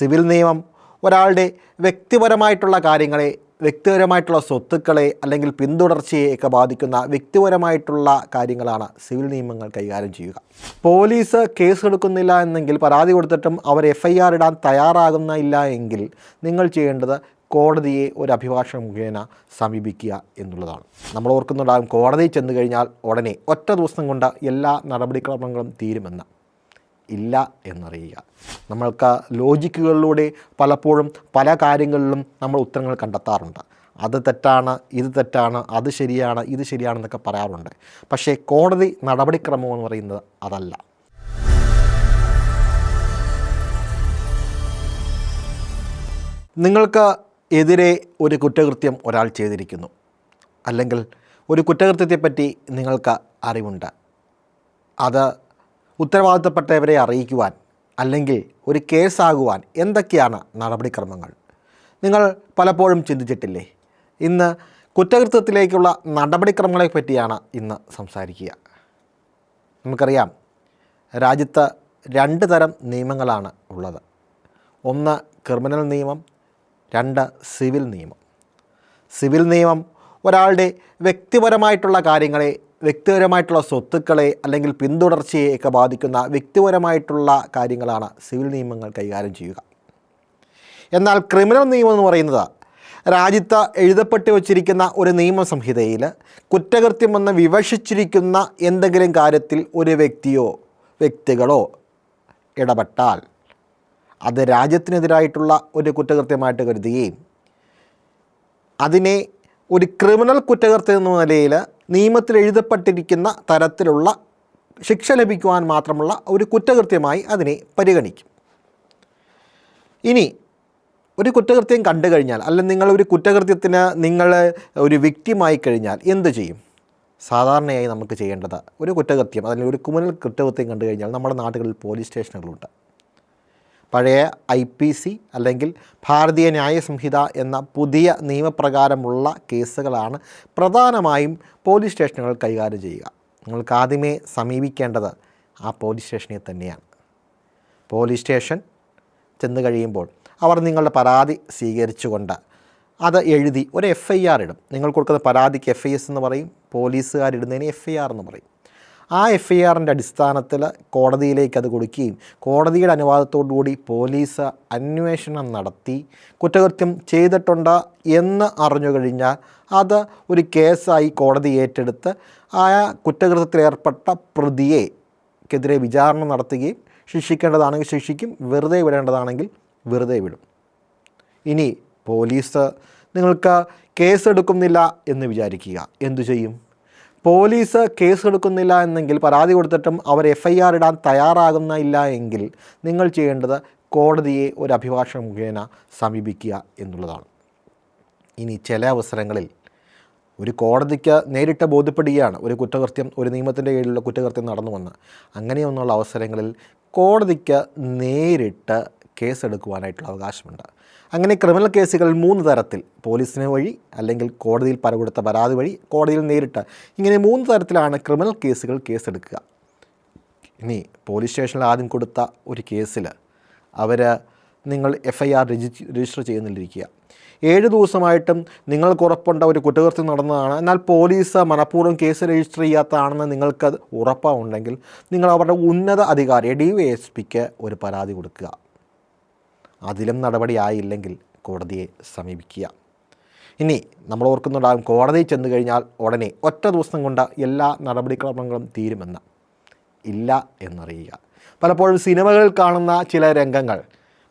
Civil നിയമം ഒരാളുടെ വ്യക്തിപരമായിട്ടുള്ള കാര്യങ്ങളെ വ്യക്തിപരമായിട്ടുള്ള സ്വത്തുക്കളെ അല്ലെങ്കിൽ പിന്തുടർച്ചയെ ഒക്കെ ബാധിക്കുന്ന വ്യക്തിപരമായിട്ടുള്ള കാര്യങ്ങളാണ് സിവിൽ നിയമങ്ങൾ കൈകാര്യം ചെയ്യുക. പോലീസ് കേസ് എടുക്കുന്നില്ല എന്നെങ്കിൽ പരാതി കൊടുത്തിട്ടും അവർ എഫ് ഐ ആർ ഇടാൻ തയ്യാറാകുന്നില്ല എങ്കിൽ നിങ്ങൾ ചെയ്യേണ്ടത് കോടതിയെ ഒരു അഭിഭാഷക മുഖേന സമീപിക്കുക എന്നുള്ളതാണ്. നമ്മൾ ഓർക്കുന്നുണ്ടാകും കോടതിയിൽ ചെന്ന് കഴിഞ്ഞാൽ ഉടനെ ഒറ്റ ദിവസം കൊണ്ട് എല്ലാ നടപടിക്രമങ്ങളും തീരുമെന്ന്. ഇല്ല എന്നറിയുക. നമ്മൾക്ക് ലോജിക്കുകളിലൂടെ പലപ്പോഴും പല കാര്യങ്ങളിലും നമ്മൾ ഉത്തരങ്ങൾ കണ്ടെത്താറുണ്ട്. അത് തെറ്റാണ് ഇത് തെറ്റാണ് അത് ശരിയാണ് ഇത് ശരിയാണെന്നൊക്കെ പറയാറുണ്ട്. പക്ഷേ കോടതി നടപടിക്രമം എന്ന് പറയുന്നത് അതല്ല. നിങ്ങൾക്ക് എതിരെ ഒരു കുറ്റകൃത്യം ഒരാൾ ചെയ്തിരിക്കുന്നു. അല്ലെങ്കിൽ ഒരു കുറ്റകൃത്യത്തെപ്പറ്റി നിങ്ങൾക്ക് അറിവുണ്ട്. അത് ഉത്തരവാദിത്തപ്പെട്ടവരെ അറിയിക്കുവാൻ അല്ലെങ്കിൽ ഒരു കേസാകുവാൻ എന്തൊക്കെയാണ് നടപടിക്രമങ്ങൾ? നിങ്ങൾ പലപ്പോഴും ചിന്തിച്ചിട്ടില്ലേ? ഇന്ന് കുറ്റകൃത്യത്തിലേക്കുള്ള നടപടിക്രമങ്ങളെ പറ്റിയാണ് ഇന്ന് സംസാരിക്കുക. നമുക്കറിയാം രാജ്യത്ത് രണ്ട് തരം നിയമങ്ങളാണ് ഉള്ളത്. ഒന്ന് ക്രിമിനൽ നിയമം രണ്ട് സിവിൽ നിയമം. സിവിൽ നിയമം ഒരാളുടെ വ്യക്തിപരമായിട്ടുള്ള കാര്യങ്ങളെ വ്യക്തിപരമായിട്ടുള്ള സ്വത്തുക്കളെ അല്ലെങ്കിൽ പിന്തുടർച്ചയെ ഒക്കെ ബാധിക്കുന്ന വ്യക്തിപരമായിട്ടുള്ള കാര്യങ്ങളാണ് സിവിൽ നിയമങ്ങൾ കൈകാര്യം ചെയ്യുക. എന്നാൽ ക്രിമിനൽ നിയമം എന്ന് പറയുന്നത് രാജ്യത്ത് എഴുതപ്പെട്ട് വച്ചിരിക്കുന്ന ഒരു നിയമസംഹിതയിൽ കുറ്റകൃത്യമെന്ന് വിവക്ഷിച്ചിരിക്കുന്ന എന്തെങ്കിലും കാര്യത്തിൽ ഒരു വ്യക്തിയോ വ്യക്തികളോ ഇടപെട്ടാൽ അത് രാജ്യത്തിനെതിരായിട്ടുള്ള ഒരു കുറ്റകൃത്യമായിട്ട് കരുതുകയും അതിനെ ഒരു ക്രിമിനൽ കുറ്റകൃത്യം എന്ന നിലയിൽ നിയമത്തിൽ എഴുതപ്പെട്ടിരിക്കുന്ന തരത്തിലുള്ള ശിക്ഷ ലഭിക്കുവാൻ മാത്രമുള്ള ഒരു കുറ്റകൃത്യമായി അതിനെ പരിഗണിക്കും. ഇനി ഒരു കുറ്റകൃത്യം കണ്ടു കഴിഞ്ഞാൽ അല്ലെങ്കിൽ നിങ്ങൾ ഒരു കുറ്റകൃത്യത്തിന് നിങ്ങൾ ഒരു വ്യക്തിമായി കഴിഞ്ഞാൽ എന്ത് ചെയ്യും? സാധാരണയായി നമുക്ക് ചെയ്യേണ്ടത് ഒരു കുറ്റകൃത്യം അല്ലെങ്കിൽ ഒരു കുമനൽ കുറ്റകൃത്യം കണ്ടു കഴിഞ്ഞാൽ നമ്മുടെ നാടുകളിൽ പോലീസ് സ്റ്റേഷനുകളുണ്ട്. പഴയ ഐ പി സി അല്ലെങ്കിൽ ഭാരതീയ ന്യായ സംഹിത എന്ന പുതിയ നിയമപ്രകാരമുള്ള കേസുകളാണ് പ്രധാനമായും പോലീസ് സ്റ്റേഷനുകൾ കൈകാര്യം ചെയ്യുക. നിങ്ങൾക്ക് ആദ്യമേ സമീപിക്കേണ്ടത് ആ പോലീസ് സ്റ്റേഷനെ തന്നെയാണ്. പോലീസ് സ്റ്റേഷൻ ചെന്ന് കഴിയുമ്പോൾ അവർ നിങ്ങളുടെ പരാതി സ്വീകരിച്ചുകൊണ്ട് അത് എഴുതി ഒരു എഫ് ഐ ആർ ഇടും. നിങ്ങൾ കൊടുക്കുന്ന പരാതിക്ക് എഫ് ഐ എസ് എന്ന് പറയും പോലീസുകാരിടുന്നതിന് എഫ് ഐ ആർ എന്ന് പറയും. ആ എഫ് ഐ ആറിന്റെ അടിസ്ഥാനത്തിൽ കോടതിയിലേക്ക് അത് കൊടുക്കുകയും കോടതിയുടെ അനുവാദത്തോടുകൂടി പോലീസ് അന്വേഷണം നടത്തി. കുറ്റകൃത്യം ചെയ്തിട്ടുണ്ട് എന്ന് അറിഞ്ഞു കഴിഞ്ഞാൽ അത് ഒരു കേസായി കോടതി ഏറ്റെടുത്ത് ആ കുറ്റകൃത്യത്തിലേർപ്പെട്ട പ്രതിയെ ക്കെതിരെ വിചാരണ നടത്തുകയും ശിക്ഷിക്കേണ്ടതാണെങ്കിൽ ശിക്ഷിക്കും വെറുതെ വിടേണ്ടതാണെങ്കിൽ വെറുതെ വിടും. ഇനി പോലീസ് നിങ്ങൾക്ക് കേസെടുക്കുന്നില്ല എന്ന് വിചാരിക്കുക. എന്തു ചെയ്യും? പോലീസ് കേസ് എടുക്കുന്നില്ല എന്നെങ്കിൽ പരാതി കൊടുത്തിട്ടും അവർ എഫ് ഐ ആർ ഇടാൻ തയ്യാറാകുന്നില്ല എങ്കിൽ നിങ്ങൾ ചെയ്യേണ്ടത് കോടതിയെ ഒരു അഭിഭാഷക മുഖേന സമീപിക്കുക എന്നുള്ളതാണ്. ഇനി ചില അവസരങ്ങളിൽ ഒരു കോടതിക്ക് നേരിട്ട് ബോധ്യപ്പെടുകയാണ്. ഒരു കുറ്റകൃത്യം ഒരു നിയമത്തിന്റെ കീഴിലുള്ള കുറ്റകൃത്യം നടന്നു വന്ന്. അങ്ങനെയൊന്നുള്ള അവസരങ്ങളിൽ കോടതിക്ക് നേരിട്ട് കേസെടുക്കുവാനായിട്ടുള്ള അവകാശമുണ്ട്. അങ്ങനെ ക്രിമിനൽ കേസുകൾ മൂന്ന് തരത്തിൽ പോലീസിന് വഴി അല്ലെങ്കിൽ കോടതിയിൽ പരകൊടുത്ത പരാതി വഴി കോടതിയിൽ നേരിട്ട്. ഇങ്ങനെ മൂന്ന് തരത്തിലാണ് ക്രിമിനൽ കേസുകൾ കേസെടുക്കുക. ഇനി പോലീസ് സ്റ്റേഷനിൽ ആദ്യം കൊടുത്ത ഒരു കേസിൽ അവർ നിങ്ങൾ എഫ് ഐ ആർ രജിസ്റ്റർ ചെയ്യുന്നില്ലിരിക്കുക ഏഴ് ദിവസമായിട്ടും നിങ്ങൾക്ക് ഉറപ്പുണ്ട ഒരു കുറ്റകൃത്യം നടന്നതാണ്. എന്നാൽ പോലീസ് മനഃപൂർവം കേസ് രജിസ്റ്റർ ചെയ്യാത്തതാണെന്ന് നിങ്ങൾക്ക് ഉറപ്പുണ്ടെങ്കിൽ നിങ്ങൾ അവരുടെ ഉന്നത അധികാരി ഡി വൈ എസ് പിക്ക് ഒരു പരാതി കൊടുക്കുക. അതിലും നടപടിയായില്ലെങ്കിൽ കോടതിയെ സമീപിക്കുക. ഇനി നമ്മൾ ഓർക്കുന്നുണ്ടാകും കോടതിയിൽ ചെന്നു കഴിഞ്ഞാൽ ഉടനെ ഒറ്റ ദിവസം കൊണ്ട് എല്ലാ നടപടിക്രമങ്ങളും തീരുമെന്ന് ഇല്ല എന്നറിയുക. പലപ്പോഴും സിനിമകളിൽ കാണുന്ന ചില രംഗങ്ങൾ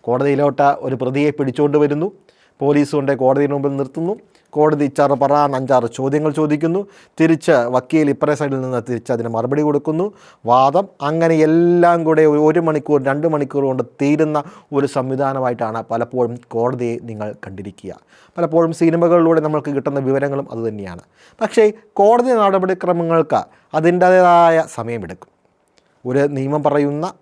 കോടതിയിലോട്ട് ഒരു പ്രതിയെ പിടിച്ചുകൊണ്ട് വരുന്നു. പോലീസ് കൊണ്ട് മുമ്പിൽ നിർത്തുന്നു. കോടതി ഇച്ചാറ് പറയാൻ അഞ്ചാറ് ചോദ്യങ്ങൾ ചോദിക്കുന്നു. തിരിച്ച് വക്കീൽ ഇപ്പറേ സൈഡിൽ നിന്ന് തിരിച്ച് അതിന് മറുപടി കൊടുക്കുന്നു. വാദം അങ്ങനെ എല്ലാം കൂടെ ഒരു മണിക്കൂർ രണ്ട് മണിക്കൂർ കൊണ്ട് തീരുന്ന ഒരു സംവിധാനമായിട്ടാണ് പലപ്പോഴും കോടതിയെ നിങ്ങൾ കണ്ടിരിക്കുക. പലപ്പോഴും സിനിമകളിലൂടെ നമ്മൾക്ക് കിട്ടുന്ന വിവരങ്ങളും അതുതന്നെയാണ് പക്ഷേ കോടതി നടപടിക്രമങ്ങൾക്ക് അതിന്റേതായ സമയമെടുക്കും. ഒരു നിയമം പറയുന്ന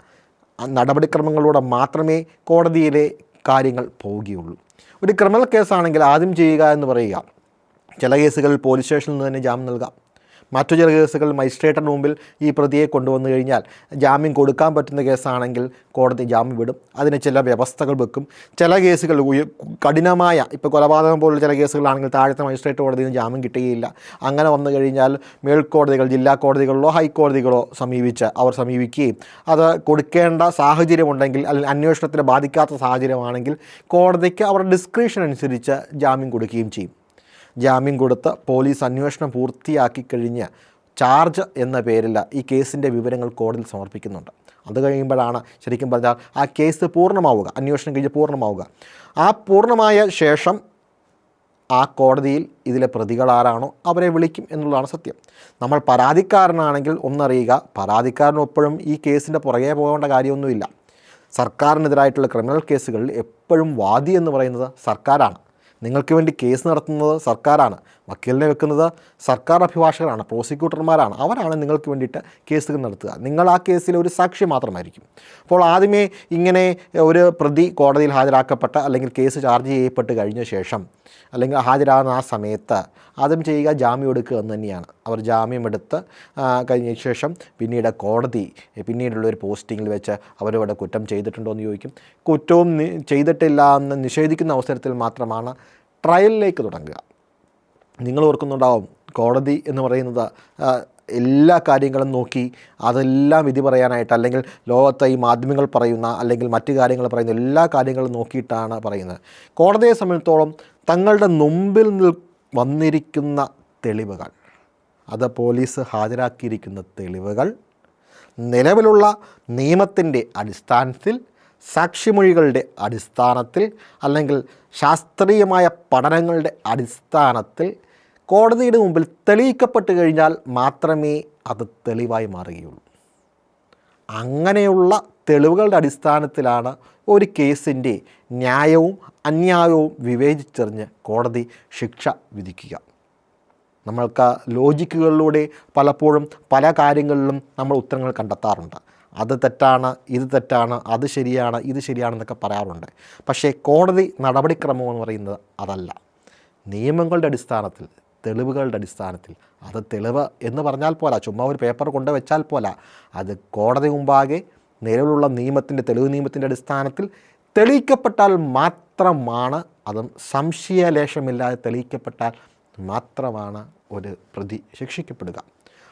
നടപടിക്രമങ്ങളിലൂടെ മാത്രമേ കോടതിയിലെ കാര്യങ്ങൾ പോവുകയുള്ളൂ. ഒരു ക്രിമിനൽ കേസാണെങ്കിൽ ആദ്യം ചെയ്യുക എന്ന് പറയുക. ചില കേസുകളിൽ പോലീസ് സ്റ്റേഷനിൽ നിന്ന് തന്നെ ജാമ്യം നൽകാം. മറ്റു ചില കേസുകൾ മജിസ്ട്രേറ്റിന് മുമ്പിൽ ഈ പ്രതിയെ കൊണ്ടുവന്നു കഴിഞ്ഞാൽ ജാമ്യം കൊടുക്കാൻ പറ്റുന്ന കേസാണെങ്കിൽ കോടതി ജാമ്യം വിടും. അതിന് ചില വ്യവസ്ഥകൾ വെക്കും. ചില കേസുകൾ കഠിനമായ ഇപ്പോൾ കൊലപാതകം പോലുള്ള ചില കേസുകളാണെങ്കിൽ താഴത്തെ മജിസ്ട്രേറ്റ് കോടതിയിൽ നിന്ന് ജാമ്യം കിട്ടുകയില്ല. അങ്ങനെ വന്നു കഴിഞ്ഞാൽ മേൽക്കോടതികൾ ജില്ലാ കോടതികളിലോ ഹൈക്കോടതികളോ സമീപിച്ച് അവർ സമീപിക്കുകയും അത് കൊടുക്കേണ്ട സാഹചര്യമുണ്ടെങ്കിൽ അല്ലെങ്കിൽ അന്വേഷണത്തിന് ബാധിക്കാത്ത സാഹചര്യമാണെങ്കിൽ കോടതിക്ക് അവരുടെ ഡിസ്ക്രിപ്ഷൻ അനുസരിച്ച് ജാമ്യം കൊടുക്കുകയും ചെയ്യും. ജാമ്യം കൊടുത്ത് പോലീസ് അന്വേഷണം പൂർത്തിയാക്കി കഴിഞ്ഞ് ചാർജ് എന്ന പേരിൽ ഈ കേസിന്റെ വിവരങ്ങൾ കോടതിയിൽ സമർപ്പിക്കുന്നുണ്ട്. അത് കഴിയുമ്പോഴാണ് ശരിക്കും പറഞ്ഞാൽ ആ കേസ് പൂർണമാവുക അന്വേഷണം കഴിഞ്ഞ് പൂർണമാവുക. ആ പൂർണമായ ശേഷം ആ കോടതിയിൽ ഇതിലെ പ്രതികൾ ആരാണോ അവരെ വിളിക്കും എന്നുള്ളതാണ് സത്യം. നമ്മൾ പരാതിക്കാരനാണെങ്കിൽ ഒന്നറിയുക പരാതിക്കാരനൊപ്പോഴും ഈ കേസിന്റെ പുറകെ പോകേണ്ട കാര്യമൊന്നുമില്ല. സർക്കാരിനെതിരായിട്ടുള്ള ക്രിമിനൽ കേസുകളിൽ എപ്പോഴും വാദി എന്ന് പറയുന്നത് സർക്കാരാണ്. നിങ്ങൾക്ക് വേണ്ടി കേസ് നടത്തുന്നത് സർക്കാരാണ്. വക്കീലിനെ വെക്കുന്നത് സർക്കാർ അഭിഭാഷകരാണ് പ്രോസിക്യൂട്ടർമാരാണ്. അവരാണ് നിങ്ങൾക്ക് വേണ്ടിയിട്ട് കേസുകൾ നടത്തുക. നിങ്ങൾ ആ കേസിൽ ഒരു സാക്ഷി മാത്രമായിരിക്കും. അപ്പോൾ ആദ്യമേ ഇങ്ങനെ ഒരു പ്രതി കോടതിയിൽ ഹാജരാക്കപ്പെട്ട അല്ലെങ്കിൽ കേസ് ചാർജ് ചെയ്യപ്പെട്ട് കഴിഞ്ഞ ശേഷം അല്ലെങ്കിൽ ഹാജരാകുന്ന ആ സമയത്ത് ആദ്യം ചെയ്യുക ജാമ്യം എടുക്കുക എന്ന് തന്നെയാണ്. അവർ ജാമ്യം എടുത്ത് കഴിഞ്ഞ ശേഷം പിന്നീട് കോടതി പിന്നീടുള്ള ഒരു പോസ്റ്റിങ്ങിൽ വെച്ച് അവരവിടെ കുറ്റം ചെയ്തിട്ടുണ്ടോ എന്ന് ചോദിക്കും. കുറ്റവും ചെയ്തിട്ടില്ല എന്ന് നിഷേധിക്കുന്ന അവസരത്തിൽ മാത്രമാണ് ട്രയലിലേക്ക് തുടങ്ങുക. നിങ്ങൾ ഓർക്കുന്നുണ്ടാവും കോടതി എന്ന് പറയുന്നത് എല്ലാ കാര്യങ്ങളും നോക്കി അതെല്ലാം വിധി പറയാനായിട്ട് അല്ലെങ്കിൽ ലോകത്തെ ഈ മാധ്യമങ്ങൾ പറയുന്ന അല്ലെങ്കിൽ മറ്റു കാര്യങ്ങൾ പറയുന്ന എല്ലാ കാര്യങ്ങളും നോക്കിയിട്ടാണ് പറയുന്നത്. കോടതിയെ സംബന്ധിച്ചോളം തങ്ങളുടെ മുമ്പിൽ നിൽ വന്നിരിക്കുന്ന തെളിവുകൾ. അത് പോലീസ് ഹാജരാക്കിയിരിക്കുന്ന തെളിവുകൾ നിലവിലുള്ള നിയമത്തിന്റെ അടിസ്ഥാനത്തിൽ സാക്ഷിമൊഴികളുടെ അടിസ്ഥാനത്തിൽ അല്ലെങ്കിൽ ശാസ്ത്രീയമായ പഠനങ്ങളുടെ അടിസ്ഥാനത്തിൽ കോടതിയുടെ മുമ്പിൽ തെളിയിക്കപ്പെട്ട് കഴിഞ്ഞാൽ മാത്രമേ അത് തെളിവായി മാറുകയുള്ളൂ. അങ്ങനെയുള്ള തെളിവുകളുടെ അടിസ്ഥാനത്തിലാണ് ഒരു കേസിന്റെ ന്യായവും അന്യായവും വിവേചിച്ചെറിഞ്ഞ് കോടതി ശിക്ഷ വിധിക്കുക. നമ്മൾക്ക് ലോജിക്കുകളിലൂടെ പലപ്പോഴും പല കാര്യങ്ങളിലും നമ്മൾ ഉത്തരങ്ങൾ കണ്ടെത്താറുണ്ട്. അത് തെറ്റാണ് ഇത് തെറ്റാണ് അത് ശരിയാണ് ഇത് ശരിയാണെന്നൊക്കെ പറയാറുണ്ട്. പക്ഷേ കോടതി നടപടിക്രമം എന്ന് പറയുന്നത് അതല്ല. നിയമങ്ങളുടെ അടിസ്ഥാനത്തിൽ തെളിവുകളുടെ അടിസ്ഥാനത്തിൽ അത് തെളിവ് എന്ന് പറഞ്ഞാൽ പോരാ ചുമ്മാ ഒരു പേപ്പർ കൊണ്ടുവച്ചാൽ പോല അത് കോടതി മുമ്പാകെ നിലവിലുള്ള നിയമത്തിന്റെ തെളിവ് നിയമത്തിന്റെ അടിസ്ഥാനത്തിൽ തെളിയിക്കപ്പെട്ടാൽ മാത്രമാണ് അതും സംശയലേശമില്ലാതെ തെളിയിക്കപ്പെട്ടാൽ മാത്രമാണ് ഒരു പ്രതി ശിക്ഷിക്കപ്പെടുക.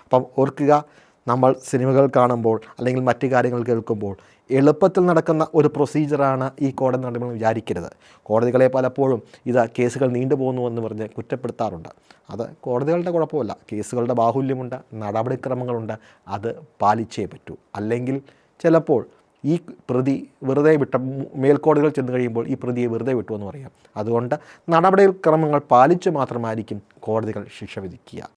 അപ്പം ഓർക്കുക നമ്മൾ സിനിമകൾ കാണുമ്പോൾ അല്ലെങ്കിൽ മറ്റു കാര്യങ്ങൾ കേൾക്കുമ്പോൾ എളുപ്പത്തിൽ നടക്കുന്ന ഒരു പ്രൊസീജിയറാണ് ഈ കോടതി നടപടികൾ വിചാരിക്കരുത്. കോടതികളെ പലപ്പോഴും ഇത് കേസുകൾ നീണ്ടുപോകുന്നു എന്ന് പറഞ്ഞ് കുറ്റപ്പെടുത്താറുണ്ട്. അത് കോടതികളുടെ കുഴപ്പമല്ല. കേസുകളുടെ ബാഹുല്യമുണ്ട് നടപടിക്രമങ്ങളുണ്ട്. അത് പാലിച്ചേ പറ്റൂ. അല്ലെങ്കിൽ ചിലപ്പോൾ ഈ പ്രതി വെറുതെ വിട്ട മേൽക്കോടതികൾ ചെന്ന് കഴിയുമ്പോൾ ഈ പ്രതിയെ വെറുതെ വിട്ടു എന്ന് പറയാം. അതുകൊണ്ട് നടപടിക്രമങ്ങൾ പാലിച്ചു മാത്രമായിരിക്കും കോടതികൾ ശിക്ഷ വിധിക്കുക.